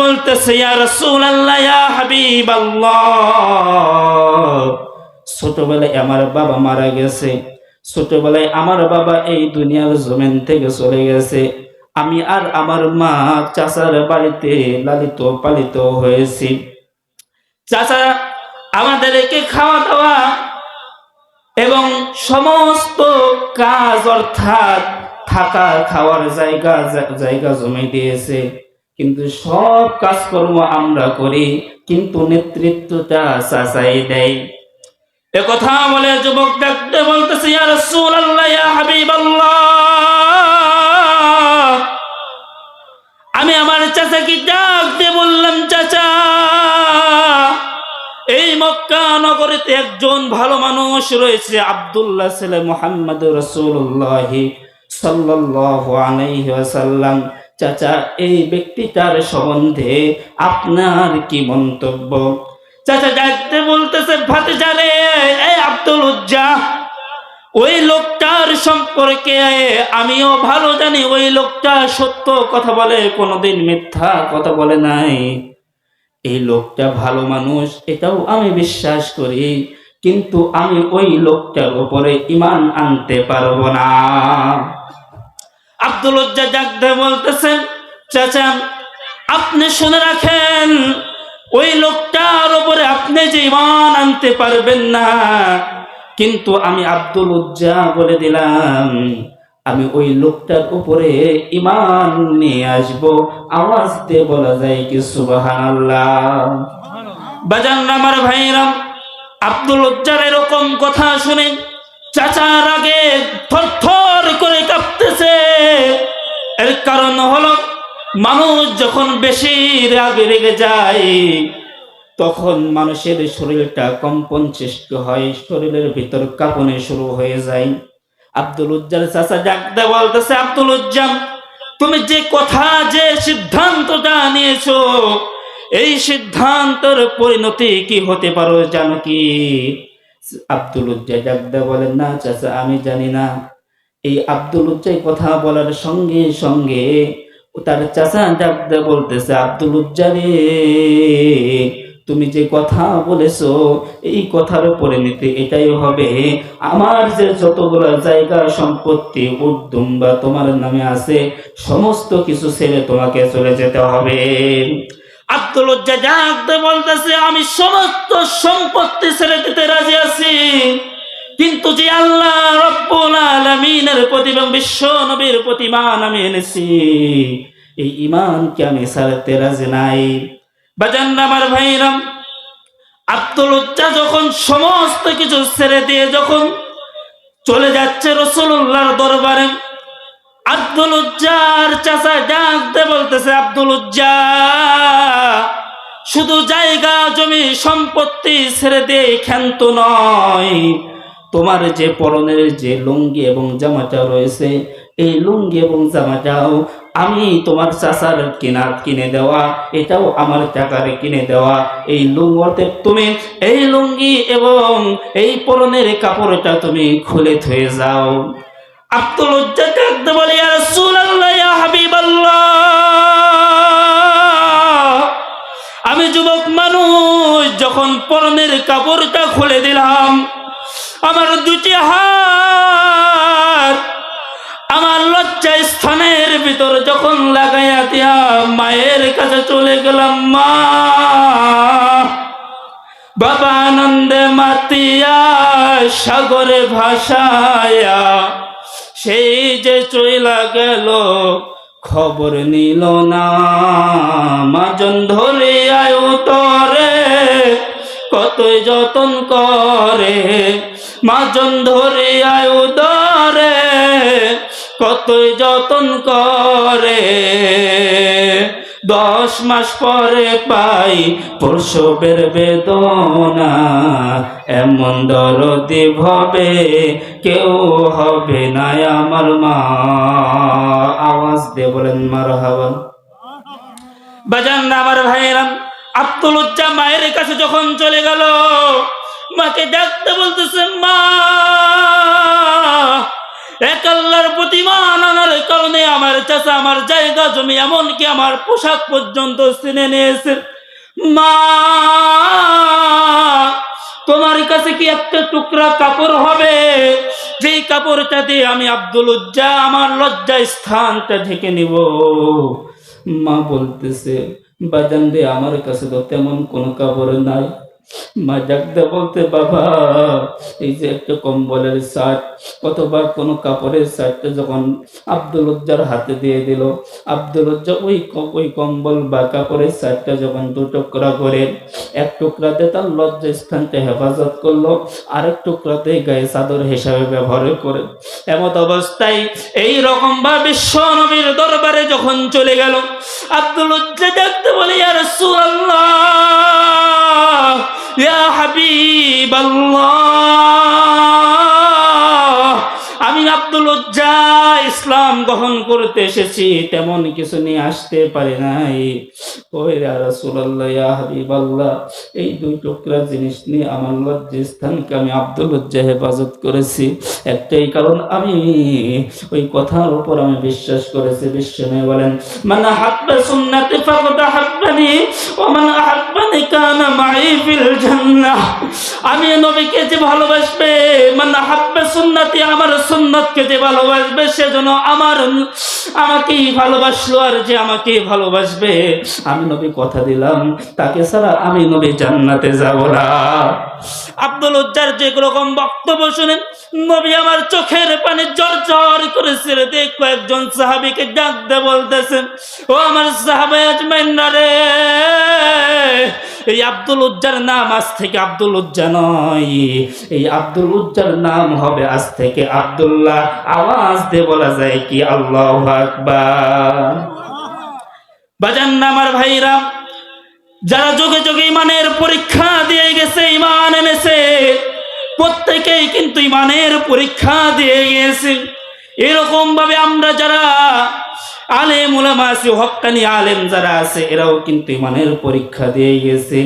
বলতেছে, ইয়া রাসূলুল্লাহ, ইয়া হাবিবাল্লাহ। ছোটবেলায় আমার বাবা মারা গেছে। ছোটবেলায় আমার বাবা এই দুনিয়ার জমিন থেকে চলে গেছে। আমি আর আমার মা চাচার বাড়িতে লালিত পালিত হয়েছি। চাচা আমাদেরকে খাওয়া দাওয়া এবং সমস্ত কাজ অর্থাৎ থাকা খাওয়ার জায়গা জায়গা জমে দিয়েছে। কিন্তু সব কাজকর্ম আমরা করি, কিন্তু নেতৃত্বটা চাচাই দেয়। বলে যুবক ডাকতে বলতেছে আমি আমার চাচাকে ডাক দিয়ে বললাম, চাচা, এই মক্কা নগরীতে একজন ভালো মানুষ রয়েছে, আব্দুল্লাহ ছেলে মোহাম্মদ রসুল্লাহ আলাইহি চাচা, এই ব্যক্তিটার সম্বন্ধে আপনার কি মন্তব্য? চাচা ডাকতে বলতেছে, ভাতিজা রে এই আব্দুল উজ্জা, ওই লোকটার সম্পর্কে আমিও ভালো জানি, ওই লোকটা সত্য কথা বলে, কোনোদিন মিথ্যা কথা বলে নাই। এই লোকটা ভালো মানুষ, এটাও আমি বিশ্বাস করি, কিন্তু আমি ওই লোকটার উপরে ইমান আনতে পারব না। আব্দুল জাগদে বলতেছেন চাচা আপনি শুনে রাখেন, ওই লোকটার উপরে আপনি যে ইমান আনতে পারবেন না। কিন্তু আমি আব্দুল উজ্জা বলে দিলাম, আমি ওই লোকটার উপরে ইমান নিয়ে আসব। আওয়াজ দিয়ে বলা যায় কি সুবাহান বাজান আমার ভাইরাম, আব্দুল উজ্জার এরকম কথা শুনে চাচার কারণ হলো, মানুষ যখন বেশি রাগে রেগে যায়, তখন মানুষের শরীরটা কম্পন সৃষ্টি হয়, শরীরের ভিতর কাঁপনে শুরু হয়ে যায়। আব্দুল উজ্জার চাচা ডাকতে বলতেছে, আব্দুল উজ্জাম তুমি যে কথা, যে সিদ্ধান্তটা নিয়েছো, এই সিদ্ধান্তের পরিণতি কি হতে পারো জানো কি? আব্দুল উজ্জা ডাকতে বলেন, না চাচা, আমি জানি না। এই আব্দুল উজ্জাই কথা বলার সঙ্গে সঙ্গে তার চাচা ডাকতে বলতেছে, আব্দুল উজ্জা রে, তুমি যে কথা বলেছ, এই কথার পরিণতি এটাই হবে। আমার যে যতগুলো জায়গা সম্পত্তি, উদ্যম বা তোমার নামে আছে, সমস্ত কিছু ছেড়ে তোমাকে চলে যেতে হবে। উজ্জা ডাকতে বলতেছে, আমি সমস্ত সম্পত্তি ছেড়ে দিতে এবং বিশ্ব নবীর প্রতি মান আমি এনেছি। এই ইমানকে আমি ছাড়তে রাজি নাই। বাজান আমার ভাইরাম আব্দুল উজ্জা যখন সমস্ত কিছু ছেড়ে দিয়ে যখন চলে যাচ্ছে রসুল্লাহর দরবারে, আব্দুল উজ্জার চাচা ডাকতে বলতেছে, আব্দুল উজ্জা, শুধু জায়গা, জমি, সম্পত্তি ছেড়ে দিয়ে ক্ষান্ত নয়। তোমার যে পরনের যে লুঙ্গি এবং জামাটা রয়েছে, এই লুঙ্গি এবং জামাটাও আমি তোমার চাচার কিনা কিনে দেওয়া, এটাও আমার টাকারে কিনে দেওয়া। এই লুঙ্গতে তুমি এই লুঙ্গি এবং এই পরনের কাপড়টা তুমি খুলে থয়ে যাও। আব্দুল উজ্জা ডাকতে বলে আমি যুবক মানুষ, যখন পরনের কাপড়টা খুলে দিলাম আমার দুটি হাত আমার লজ্জা স্থানের ভিতর যখন লাগাইয়া দিয়া মায়ের কাছে চলে গেলাম মা। বাবা আনন্দে মাতিয়া সাগরে ভাসায়া সেই যে চইলা গেল, খবর নিল না। মাজন ধরে আয়ু তরে, কতই যতন করে মাজন ধরে আয়ু দরে কতই যতন করে। দশ মাস পরে পাই প্রসবের বেদনা, এমন দরদি ভবে কেউ হবে না আমার মা। আওয়াজ দিয়ে বলেন মার হাওয়া বাজান আমার ভাইয়েরাম, আব্দুল উজ্জা মায়ের কাছে যখন চলে গেল মাকে ডাকতে বলতেছে, মা, এক আল্লাহর প্রতিমান আনার কারণে আমার চাচা আমার জায়গা জমি এমনকি আমার পোশাক পর্যন্ত চিনে নিয়েছে। মা, তোমার কাছে কি একটা টুকরা কাপড় হবে? যেই কাপড়টা দিয়ে আমি আব্দুল উজ্জা আমার লজ্জা স্থানটা ঢেকে নিব। মা বলতেছে, বাজান রে, আমার কাছে তো তেমন কোনো কাপড় নাই। মা ডাকতে বলতে, বাবা, এই যে একটা কম্বলের শার্ট অথবা কোনো কাপড়ের শার্টটা যখন আব্দুল উজ্জার হাতে দিয়ে দিল, আব্দুল উজ্জা ওই ওই কম্বল বা কাপড়ের শার্টটা যখন দু টুকরা করে, এক টুকরাতে তার লজ্জা স্থানটা হেফাজত করল, আরেক টুকরাতে গায়ে চাদর হিসাবে ব্যবহার করে। এমত অবস্থায় এই রকম ভাবে বিশ্ব নবীর দরবারে যখন চলে গেল, আব্দুল উজ্জা ডাকতে বলে, ইয়া রাসূলুল্লাহ! ইয়া হাবিবাল্লাহ আমি আব্দুল উজ্জা ইসলাম গ্রহণ করতে এসেছি, তেমন কিছু নিয়ে আসতে পারি নাই। ওই রাসূলুল্লাহ এই দুই টুকরা জিনিস নিয়ে আমার লজ্জা স্থানকে আমি আব্দুল উজ্জা হেফাজত করেছি। একটাই কারণ আমি ওই কথার উপর আমি বিশ্বাস করেছি, বিশ্ব নয় বলেন মানে হাব্বা সুন্নাতি ফাকাদ হাব্বানি ওয়া মান আহাব্বানি কানা মাই ফিল জান্নাহ। আমি নবীকে যে ভালোবাসবে মানে হাব্বা সুন্নাতি, আমার সুন্নতকে যে ভালোবাসবে সেজন্য আমার আমাকেই ভালোবাসলো আর যে আমাকে ভালোবাসবে। আমি নবী কথা দিলাম, তাকে ছাড়া আমি নবী জান্নাতে যাব না। আব্দুল উজ্জার যে রকম বক্তব্য শুনেন, নবী আমার চোখের পানি জ্বর জ্বর করেছিল দেখ কয়েকজন সাহাবিকে ডাকতে বলতেছেন, ও আমার সাহাবে আজমাইন রে। এই আব্দুল উজ্জার নাম আজ থেকে আব্দুল উজ্জা নয়। এই আব্দুল উজ্জার নাম হবে আজ থেকে আব্দুল্লাহ। আওয়াজ দিয়ে বলা যায় কি, আল্লাহ আকবার। বাজান আমার ভাইরা, যারা যোগে যোগে ইমানের পরীক্ষা দিয়ে গেছে, ইমান এনেছে, প্রত্যেকেই কিন্তু ইমানের পরীক্ষা দিয়ে গেছে এরকম ভাবে আমরা যারা আলেম উলামা আছে হক্কানি আলেম যারা আছে, এরাও কিন্তু ইমানের পরীক্ষা দিয়ে গেছে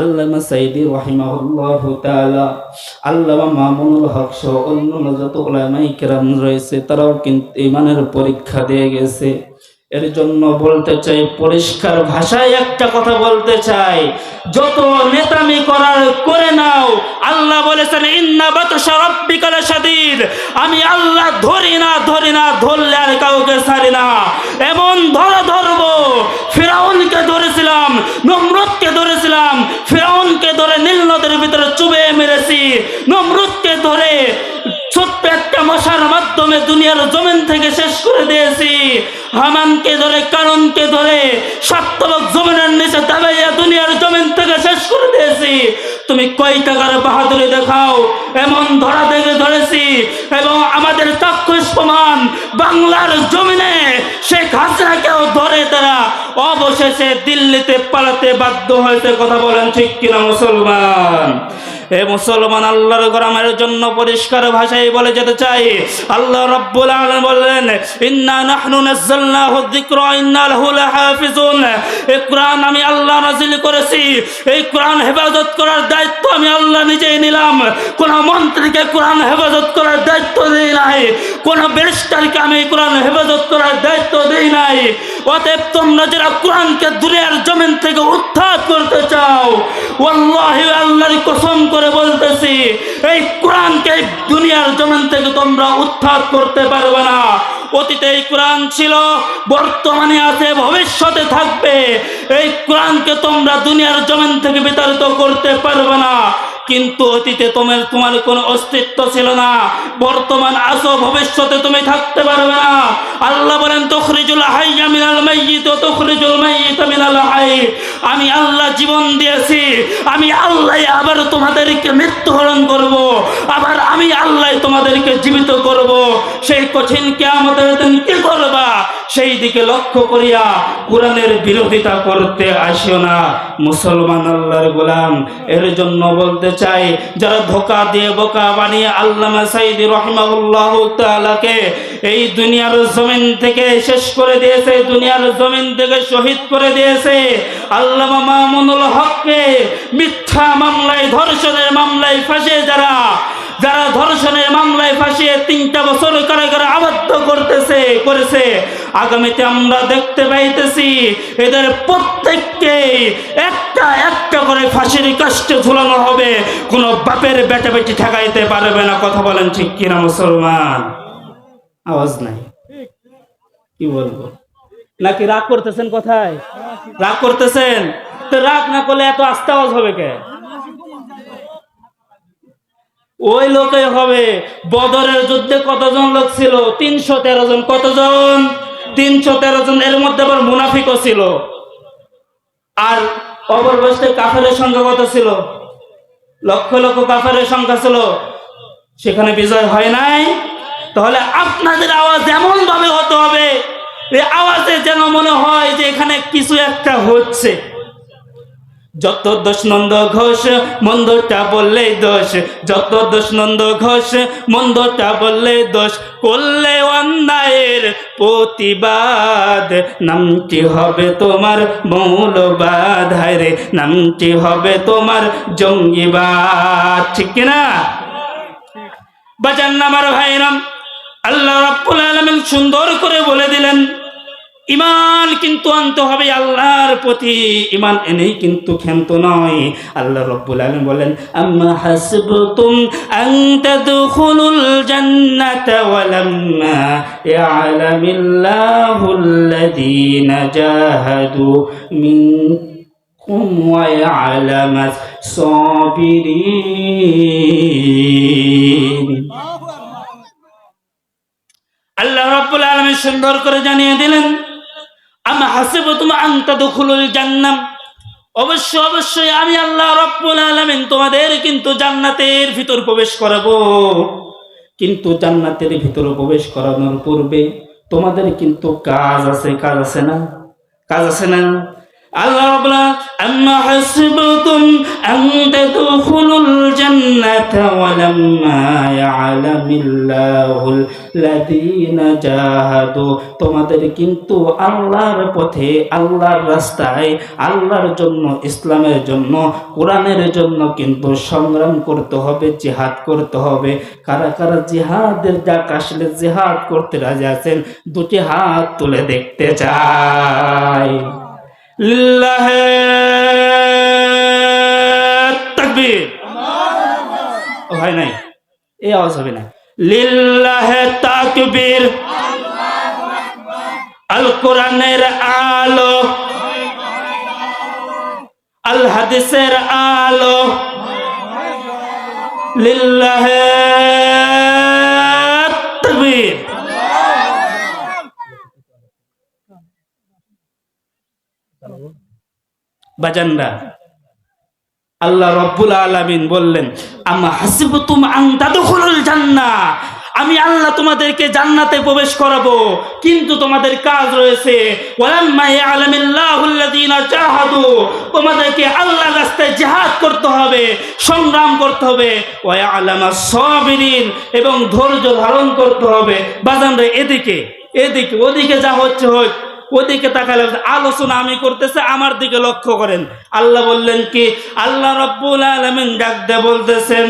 আল্লামা সাইদি রহিমাহুল্লাহ তাআলা, আল্লামা মামুনুল হক সহ অন্য যত ওলামাই কেরাম রয়েছে, তারাও কিন্তু ইমানের পরীক্ষা দিয়ে গেছে। এর জন্য বলতে চাই, পরিষ্কার ভাষায় একটা কথা বলতে চাই, যত নেতামি করার করে নাও, আল্লাহ বলেছেন, ইন্না বাতশা রাব্বিকা লাশাদীদ আমি আল্লাহ ধরি না ধরি না, ধরলে আর কাউকে ছাড়ি না। এমন ধরা ধরবো, ফেরাউনকে ধরেছিলাম নমরুদকে ধরেছিলাম ফেরাউনকে ধরে নীল নদের ভিতরে চুবে মেরেছি নমরুদকে ধরে ছোট্ট একটা মশার মাধ্যমে দুনিয়ার জমিন থেকে শেষ করে দিয়েছি। হামানকে ধরে, কারণকে ধরে সপ্তমক জমিনের নিচে দাবাইয়া দুনিয়ার জমিন থেকে শেষ করে দিয়েছি। তুমি কয় টাকার বাহাদুরি দেখাও? এমন ধরা থেকে ধরেছি। এবং আমাদের চাক্ষুষ প্রমাণ, বাংলার জমিনে শেখ হাসিনাকেও ধরে তারা অবশেষে দিল্লিতে পালাতে বাধ্য হয়েছে। কথা বলেন ঠিক কিনা মুসলমান? এ মুসলমান, আল্লাহর গোলামের জন্য পরিষ্কার ভাষায় বলে যেতে চাই। আল্লাহ রাব্বুল আলামিন বললেন, ইন্না নাহনু নাযালনাহু যিকরা, ইন্না লাহু লাহাফিজুন। এই কোরআন আমি আল্লাহ নাযিল করেছি। এই কোরআন হেফাজত করার দায়িত্ব আমি আল্লাহ নিজেই নিলাম। কোন মন্ত্রীকে কোরআন হেফাজত করার দায়িত্ব দেই নাই। কোন ব্যারিস্টারকে আমি কোরআন হেফাজত করার দায়িত্ব দেই নাই। অতএব তোমরা যারা কোরআনকে দুনিয়ার জমিন থেকে উত্থান করতে চাও, ওয়াল্লাহি আল্লাহর কসম করে বলতেছি, এই কোরআনকে দুনিয়ার জমিন থেকে তোমরা উত্থাপ করতে পারবে না। অতীতে এই কোরআন ছিল, বর্তমানে আছে, ভবিষ্যতে থাকবে। এই কোরআনকে তোমরা দুনিয়ার জমিন থেকে বিতাড়িত করতে পারবে না। কিন্তু অতীতে তোমার তোমার কোনো অস্তিত্ব ছিল না। বর্তমান আসো ভবিষ্যতে তুমি থাকতে পারবে না। আল্লাহ বলেন, তখরিজুল হাইয়া মিনাল মাইয়িত তখরিজুল মাইয়িত মিনাল হাই। আমি আল্লাহ জীবন দিয়েছি। আমি আল্লাহ আবার তোমাদেরকে মৃত্যুবরণ করব। আবার আমি আল্লাহ তোমাদেরকে জীবিত করব। সেই কঠিন কিয়ামতের দিন কি করবা? সেই দিকে লক্ষ্য করিয়া কোরআনের বিরোধিতা করতে আসিও না। মুসলমান আল্লাহর গোলাম। এর জন্য বলতে চাই, যারা ধোকা দিয়ে বোকা বানিয়ে আল্লামা সাইদি রহমাউল্লাহ তালাকে এই দুনিয়ার জমিন থেকে শেষ করে দিয়েছে, দুনিয়ার জমিন থেকে শহীদ করে দিয়েছে, আল্লামা মামুনুল হককে মিথ্যা মামলায়, ধর্ষণের মামলায় ফাঁসে যারা যারা ধর্ষণের মামলায় ফাঁসিয়ে তিনটা বছর কারাগারে আবদ্ধ করতেছে, করেছে, আগামীতে আমরা দেখতে পাইতেছি এদের প্রত্যেককে একটা একটা করে ফাঁসির কাষ্টে ঝুলানো হবে। কোনো বাপের বেটা বেটি ঠেকাইতে পারবে না। কথা বলেন ঠিক কিনা মুসলমান? আওয়াজ নাই। কি বলব? নাকি রাগ করতেছেন কোথায়? রাগ করতেছেন? তো রাগ না করলে এত আস্তে আওয়াজ হবে কে? ওই লোকে হবে। বদরের যুদ্ধে কতজন লোক ছিল? তিনশো তেরো জন। কতজন? তিনশো তেরো জন। এর মধ্যে আবার মুনাফিকও ছিল। আর অপরবস্তে কাফেরের সংখ্যা কত ছিল? লক্ষ লক্ষ কাফেরের সংখ্যা ছিল। সেখানে বিজয় হয় নাই। তাহলে আপনাদের আওয়াজ এমন ভাবে হতে হবে। এই আওয়াজে যেন মনে হয় যে এখানে কিছু একটা হচ্ছে। যত দোষ নন্দ ঘোষ, মন্দটা বললে দোষ। যত দোষ নন্দ ঘোষ, মন্দটা বললে দোষ। করলে অন্যায়ের প্রতিবাদ। নামটি হবে তোমার মৌলবাদ। হায় রে, নামটি হবে তোমার জঙ্গিবাদ। ঠিক কিনা? বাজান আমার ভাইরাম, আল্লাহ রাব্বুল আলামিন সুন্দর করে বলে দিলেন ইমান কিন্তু আনতে হবে আল্লাহর প্রতি ইমান এনেই কিন্তু ক্ষান্ত নয়। আল্লাহ রব্বুল আলামিন বলেন আম্মা হাসবতুম আন তাদখুলুল জান্নাতা ওয়া লাম্মা ইয়ালামিল্লাহুল্লাযীনা জাহাদু মিনকুম ওয়া ইয়ালামাস সাবিরিন. আল্লাহ রাব্বুল আলামিন সুন্দর করে জানিয়ে দিলেন আম হাসিবতুম আন তাদখুলুল জান্নাম। অবশ্য, অবশ্যই আমি আল্লাহ রাব্বুল আলামিন তোমাদের কিন্তু জান্নাতের ভিতর প্রবেশ করাবো। কিন্তু জান্নাতের ভিতরে প্রবেশ করানোর পূর্বে তোমাদের কিন্তু কাজ আছে কাজ আছে না? কাজ আছে না? আল্লাহ আম্মা হাসিবতুম আন তাদখুলুল জান্নাতা ওয়া ইয়ালামিল্লাহুল লাযীনা জাহাদু। তোমাদের কিন্তু আল্লাহর পথে, আল্লাহর রাস্তায়, আল্লাহর জন্য, ইসলামের জন্য, কোরআনের জন্য কিন্তু সংগ্রাম করতে হবে, জিহাদ করতে হবে। কারা কারা জিহাদের ডাক আসলে জিহাদ করতে রাজি আছেন, দুটি হাত তুলে দেখতে চাই। লিল্লাহে তাকবীর। ভাই, নাই। এই আওয়াজ হবে না। লিল্লাহে তাকবীর। আল কোরআনের আলো। আল হাদিসের আলো। লিল্লাহে তাকবীর বাজানরা। আল্লাহ রব্বুল আলামিন বললেন, আমা আমি আল্লাহ তোমাদেরকে জান্নাতে প্রবেশ করাবো, কিন্তু তোমাদের কাজ রয়েছে তোমাদেরকে আল্লাহ রাস্তায় জিহাদ করতে হবে, সংগ্রাম করতে হবে ওয়া ইয়ালামাস সাবিরিন। এবং ধৈর্য ধারণ করতে হবে। বাজানরা, এদিকে এদিকে, ওদিকে যা হচ্ছে হোক ওদিকে তাকালে আলোচনা আমি করতেছে, আমার দিকে লক্ষ্য করেন। আল্লাহ বললেন কি? আল্লাহ রব্বুল আলামিন ডাক বলতেছেন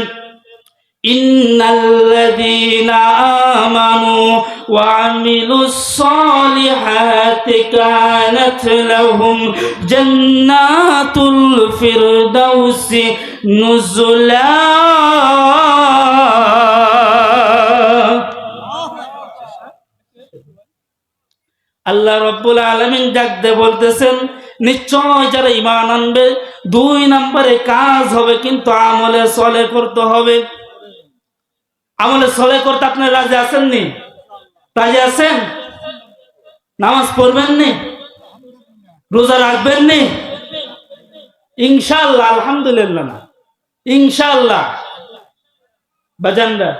কানাত লাহুম জান্নাতুল ফিরদাউসি নুজুলা আল্লাহ রব্বুল আলমিন ডাকতে বলতেছেন, নিশ্চয় যারা ইমান আনবে, দুই নম্বরে কাজ হবে কিন্তু আমলে সলে করতে হবে। আমলে সলে করতে আপনি রাজি আছেন নি রাজি আছেন? নামাজ পড়বেন নি রোজা রাখবেন নি ইনশাল্লাহ আলহামদুলিল্লাহ না। ইনশাল্লাহ বাজানরা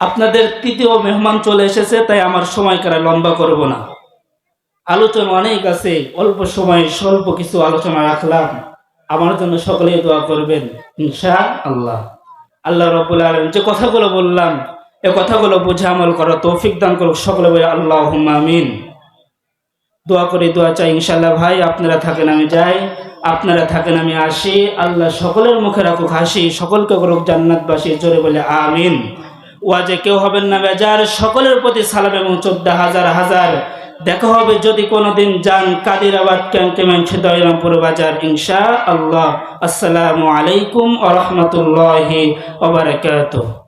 আপনাদের তৃতীয় মেহমান চলে এসেছে, তাই আমার সময় কারা লম্বা করব না। আলোচনা অনেক আছে, অল্প সময় স্বল্প কিছু আলোচনা রাখলাম। আমার জন্য সকলেই দোয়া করবেন ইনশা আল্লাহ আল্লাহ রব্বুল আলম যে কথাগুলো বললাম, এ কথাগুলো বুঝে আমল করা তৌফিক দান করুক সকলে বলে আল্লাহ আমিন। দোয়া করে, দোয়া চাই ইনশাল্লাহ ভাই, আপনারা থাকেন আমি যাই, আপনারা থাকেন আমি আসি। আল্লাহ সকলের মুখে রাখুক হাসি, সকলকে করুক জান্নাতবাসী, জোরে বলে আমিন। ওয়াজে কেউ হবেন না বেজার, সকলের প্রতি সালাম এবং চোদ্দ হাজার হাজার। দেখা হবে যদি কোনোদিন যান কাদিরাবাদ, ক্যান্টনমেন্ট, দয়রামপুর বাজার ইনশা আল্লাহ আসসালামু আলাইকুম আ রহমতুল্লাহি ওবরাকাতুহ